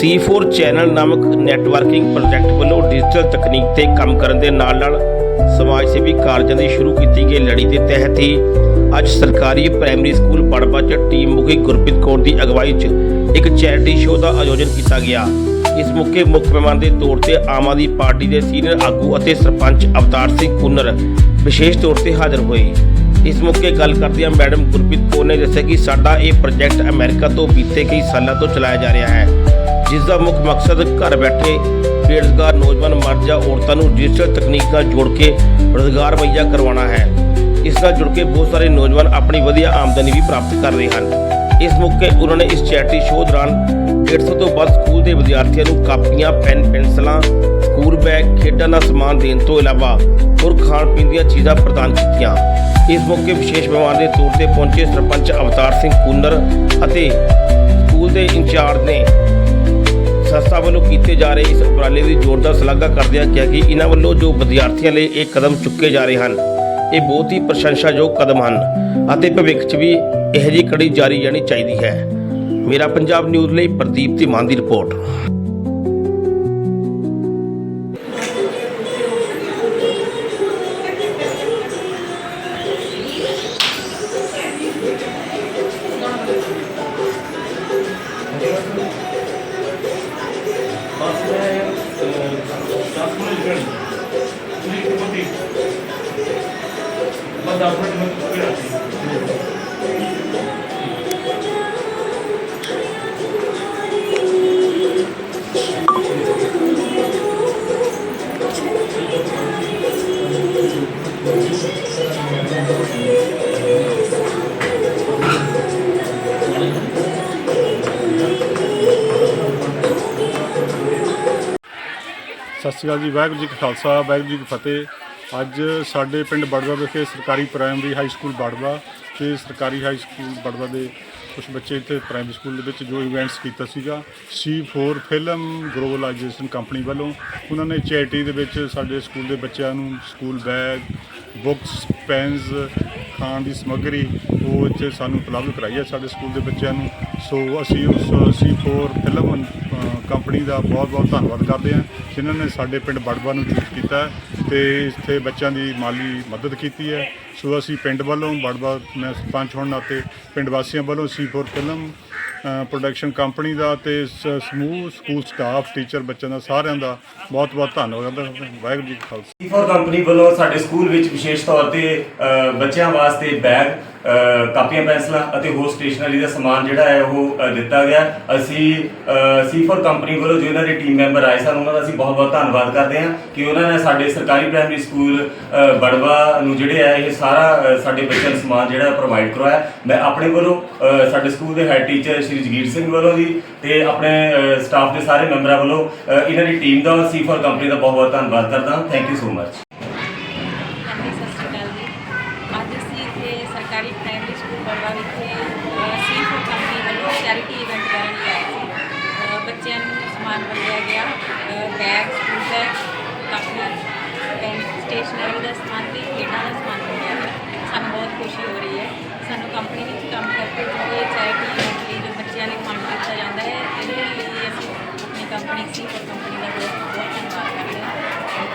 C4 channel ਨਾਮਕ networking project ਵੱਲੋਂ digital ਤਕਨੀਕ ਤੇ ਕੰਮ ਕਰਨ ਦੇ ਨਾਲ-ਨਾਲ ਸਮਾਜ ਸੇਵੀ ਕਾਰਜਾਂ ਦੀ ਸ਼ੁਰੂ ਕੀਤੀ ਗਈ ਲੜੀ ਦੇ ਤਹਿਤ ਹੀ ਅੱਜ ਸਰਕਾਰੀ ਪ੍ਰਾਇਮਰੀ ਸਕੂਲ ਪੜਬਾ 'ਚ ਟੀਮ ਮੁਖੀ ਗੁਰਪ੍ਰੀਤ ਕੌਰ ਦੀ ਅਗਵਾਈ 'ਚ ਇੱਕ ਚੈਰਿਟੀ ਸ਼ੋਅ ਦਾ ਆਯੋਜਨ ਕੀਤਾ ਗਿਆ। ਇਸ ਮੌਕੇ ਮੁੱਖ ਮਹਿਮਾਨ ਦੇ ਤੌਰ ਤੇ ਆਮ ਆਦਮੀ ਪਾਰਟੀ ਦੇ ਸੀਨੀਅਰ ਆਗੂ ਅਤੇ ਸਰਪੰਚ ਅਵਤਾਰ ਸਿੰਘ ਕੁੰਨਰ ਵਿਸ਼ੇਸ਼ ਤੌਰ ਤੇ ਹਾਜ਼ਰ ਹੋਏ। ਇਸ ਮੌਕੇ ਗੱਲ ਕਰਦਿਆਂ ਮੈਡਮ ਗੁਰਪ੍ਰੀਤ ਕੌਰ ਨੇ ਦੱਸਿਆ ਕਿ ਸਾਡਾ ਇਹ ਪ੍ਰੋਜੈਕਟ ਅਮਰੀਕਾ ਤੋਂ ਬੀਤੇ ਕਈ ਸਾਲਾਂ ਤੋਂ ਚਲਾਇਆ ਜਾ ਰਿਹਾ ਹੈ, ਜਿਸ ਦਾ ਮੁੱਖ ਮਕਸਦ ਘਰ ਬੈਠੇ ਬੇਰੁਜ਼ਗਾਰ ਨੌਜਵਾਨ ਮਰਦ ਜਾਂ ਔਰਤਾਂ ਨੂੰ ਡਿਜੀਟਲ ਤਕਨੀਕ ਨਾਲ ਜੋੜ ਕੇ ਰੁਜ਼ਗਾਰ ਮੁਹੱਈਆ ਕਰਵਾਉਣਾ ਹੈ। ਇਸ ਨਾਲ ਜੁੜ ਕੇ ਬਹੁਤ ਸਾਰੇ ਨੌਜਵਾਨ ਆਪਣੀ ਵਧੀਆ ਆਮਦਨੀ ਵੀ ਪ੍ਰਾਪਤ ਕਰ ਰਹੇ ਹਨ। ਇਸ ਮੌਕੇ ਉਹਨਾਂ ਨੇ ਇਸ ਚੈਰਿਟੀ ਸ਼ੋਅ ਦੌਰਾਨ 150 ਤੋਂ ਵੱਧ ਸਕੂਲ ਦੇ ਵਿਦਿਆਰਥੀਆਂ ਨੂੰ ਕਾਪੀਆਂ, ਪੈਨ, ਪੈਨਸਲਾਂ, ਸਕੂਲ ਬੈਗ, ਖੇਡਾਂ ਦਾ ਸਮਾਨ ਦੇਣ ਤੋਂ ਇਲਾਵਾ ਹੋਰ ਖਾਣ ਪੀਣ ਦੀਆਂ ਚੀਜ਼ਾਂ ਪ੍ਰਦਾਨ ਕੀਤੀਆਂ। ਇਸ ਮੌਕੇ ਵਿਸ਼ੇਸ਼ ਮਹਿਮਾਨ ਦੇ ਤੌਰ ਤੇ ਪਹੁੰਚੇ ਸਰਪੰਚ ਅਵਤਾਰ ਸਿੰਘ ਕੁੰਨਰ ਅਤੇ ਸਕੂਲ ਦੇ ਇੰਚਾਰਜ ਨੇ ਸੰਸਥਾ ਵੱਲੋਂ ਕੀਤੇ ਜਾ ਰਹੇ ਇਸ ਉਪਰਾਲੇ ਦੀ ਜ਼ੋਰਦਾਰ ਸ਼ਲਾਘਾ ਕਰਦਿਆਂ ਕਿਹਾ ਕਿ ਇਹਨਾਂ ਵੱਲੋਂ ਜੋ ਵਿਦਿਆਰਥੀਆਂ ਲਈ ਇਹ ਕਦਮ ਚੁੱਕੇ ਜਾ ਰਹੇ ਹਨ, ਇਹ ਬਹੁਤ ਹੀ ਪ੍ਰਸ਼ੰਸਾਯੋਗ ਕਦਮ ਹਨ ਅਤੇ ਭਵਿੱਖ 'ਚ ਵੀ ਇਹੋ ਜਿਹੀ ਕੜੀ ਜਾਰੀ ਰਹਿਣੀ ਚਾਹੀਦੀ ਹੈ। ਮੇਰਾ ਪੰਜਾਬ ਨਿਊਜ਼ ਲਈ ਪ੍ਰਦੀਪ ਧੀਮਾਨ ਦੀ ਰਿਪੋਰਟ। ਸਤਿ ਸ਼੍ਰੀ ਅਕਾਲ ਜੀ, ਵਾਹਿਗੁਰੂ ਜੀ ਕਾ ਖਾਲਸਾ, ਵਾਹਿਗੁਰੂ ਜੀ ਕੀ ਫਤਿਹ। ਅੱਜ ਸਾਡੇ ਪਿੰਡ ਬੜਵਾ ਵਿਖੇ ਸਰਕਾਰੀ ਪ੍ਰਾਇਮਰੀ ਹਾਈ ਸਕੂਲ ਬੜਵਾ ਤੇ ਸਰਕਾਰੀ ਹਾਈ ਸਕੂਲ ਬੜਵਾ ਦੇ ਕੁਝ ਬੱਚੇ ਇੱਥੇ ਪ੍ਰਾਇਮਰੀ ਸਕੂਲ ਦੇ ਵਿੱਚ ਜੋ ਇਵੈਂਟਸ ਕੀਤਾ ਸੀਗਾ C4 ਫਿਲਮ ਗਲੋਬਲਾਈਜੇਸ਼ਨ ਕੰਪਨੀ ਵੱਲੋਂ। ਉਹਨਾਂ ਨੇ ਚੈਰਿਟੀ ਦੇ ਵਿੱਚ ਸਾਡੇ ਸਕੂਲ ਦੇ ਬੱਚਿਆਂ ਨੂੰ ਸਕੂਲ ਬੈਗ ਬੁੱਕਸ ਪੈਨਸ ਖਾਣ ਦੀ ਸਮੱਗਰੀ, ਉਹ 'ਚ ਸਾਨੂੰ ਉਪਲਬਧ ਕਰਾਈ ਹੈ ਸਾਡੇ ਸਕੂਲ ਦੇ ਬੱਚਿਆਂ ਨੂੰ। ਸੋ ਅਸੀਂ ਉਸ C4 ਫਿਲਮ ਕੰਪਨੀ ਦਾ ਬਹੁਤ-ਬਹੁਤ ਧੰਨਵਾਦ ਕਰਦੇ ਹਾਂ, ਜਿਨ੍ਹਾਂ ਨੇ ਸਾਡੇ ਪਿੰਡ ਬੜਵਾ ਨੂੰ ਚੂਜ਼ ਕੀਤਾ। ਤੇ ਇੱਥੇ ਬੱਚਿਆਂ ਦੀ ਮਾਲੀ ਮਦਦ ਕੀਤੀ ਹੈ। ਸੋ ਅਸੀਂ ਪਿੰਡ ਵੱਲੋਂ ਬੜਵਾ ਮੈਂ ਸਰਪੰਚ ਹੋਣ ਨਾਤੇ ਪਿੰਡ ਵਾਸੀਆਂ ਵੱਲੋਂ C4 ਫਿਲਮ ਪ੍ਰੋਡਕਸ਼ਨ ਕੰਪਨੀ ਦਾ ਤੇ ਸ- ਸਮੂਹ ਸਕੂਲ ਸਟਾਫ ਟੀਚਰ ਬੱਚਿਆਂ ਦਾ ਸਾਰਿਆਂ ਦਾ ਬਹੁਤ-ਬਹੁਤ ਧੰਨਵਾਦ ਵਾਹਿਗੁਰੂ ਜੀ ਕਾ ਖਾਲਸਾ। ਫੋਰ ਕੰਪਨੀ ਵੱਲੋਂ ਸਾਡੇ ਸਕੂਲ ਵਿੱਚ ਵਿਸ਼ੇਸ਼ ਤੌਰ ਤੇ ਬੱਚਿਆਂ ਵਾਸਤੇ ਬੈਗ ਕਾਪੀਆਂ, ਪੈਨਸਲਾਂ ਅਤੇ ਹੋਰ ਸਟੇਸ਼ਨਰੀ ਦਾ ਸਮਾਨ ਜਿਹੜਾ ਹੈ ਉਹ ਦਿੱਤਾ ਗਿਆ। ਅਸੀਂ ਸੀ4 ਕੰਪਨੀ ਵੱਲੋਂ ਜੋ ਇਹਨਾਂ ਦੇ ਟੀਮ ਮੈਂਬਰ ਆਏ ਸਨ, ਉਹਨਾਂ ਦਾ ਅਸੀਂ ਬਹੁਤ ਬਹੁਤ ਧੰਨਵਾਦ ਕਰਦੇ ਹਾਂ ਕਿ ਉਹਨਾਂ ਨੇ ਸਾਡੇ ਸਰਕਾਰੀ ਪ੍ਰਾਇਮਰੀ ਸਕੂਲ ਬੜਵਾ ਨੂੰ ਜਿਹੜੇ ਹੈ, ਇਹ ਸਾਰਾ ਸਾਡੇ ਬੱਚਿਆਂ ਨੂੰ ਸਮਾਨ ਜਿਹੜਾ ਪ੍ਰੋਵਾਈਡ ਕਰਵਾਇਆ। ਮੈਂ ਆਪਣੇ ਵੱਲੋਂ ਸਾਡੇ ਸਕੂਲ ਦੇ ਹੈਡ ਟੀਚਰ ਸ਼੍ਰੀ ਜਗੀਰ ਸਿੰਘ ਵੱਲੋਂ ਜੀ ਤੇ ਆਪਣੇ ਸਟਾਫ ਦੇ ਸਾਰੇ ਮੈਂਬਰਾਂ ਵੱਲੋਂ ਇਹਨਾਂ ਦੀ ਟੀਮ ਦਾ ਸੀ4 ਕੰਪਨੀ ਦਾ ਬਹੁਤ ਬਹੁਤ ਧੰਨਵਾਦ ਕਰਦਾ ਥੈਂਕ ਯੂ ਸੋ ਮਚ ਹਾਂਜੀ ਸਤਿ ਸ਼੍ਰੀ ਅਕਾਲ ਜੀ ਅੱਜ ਅਸੀਂ ਇੱਥੇ ਸਰਕਾਰੀ ਪ੍ਰਾਇਮਰੀ ਸਕੂਲ ਇੱਥੇ ਸੀ ਫੂਡ ਕੰਪਨੀ ਵੱਲੋਂ ਚੈਰਿਟੀ ਇਵੈਂਟ ਕਰਨ ਲਈ ਆਏ ਸੀ ਬੱਚਿਆਂ ਨੂੰ ਸਮਾਨ ਵੰਡਿਆ ਗਿਆ ਬੈਗ ਸਕੂਲ ਬੈਗ ਕਾਪੀਆਂ ਪੈਨ ਸਟੇਸ਼ਨਰੀ ਦਾ ਸਮਾਨ ਤੇ ਖੇਡਾਂ ਦਾ ਸਮਾਨ ਵੰਡਿਆ ਗਿਆ। ਸਾਨੂੰ ਬਹੁਤ ਖੁਸ਼ੀ ਹੋ ਰਹੀ ਹੈ। ਸਾਨੂੰ ਕੰਪਨੀ ਵਿੱਚ ਕੰਮ ਕਰਕੇ ਜੋ ਇਹ ਚੈਰਿਟੀ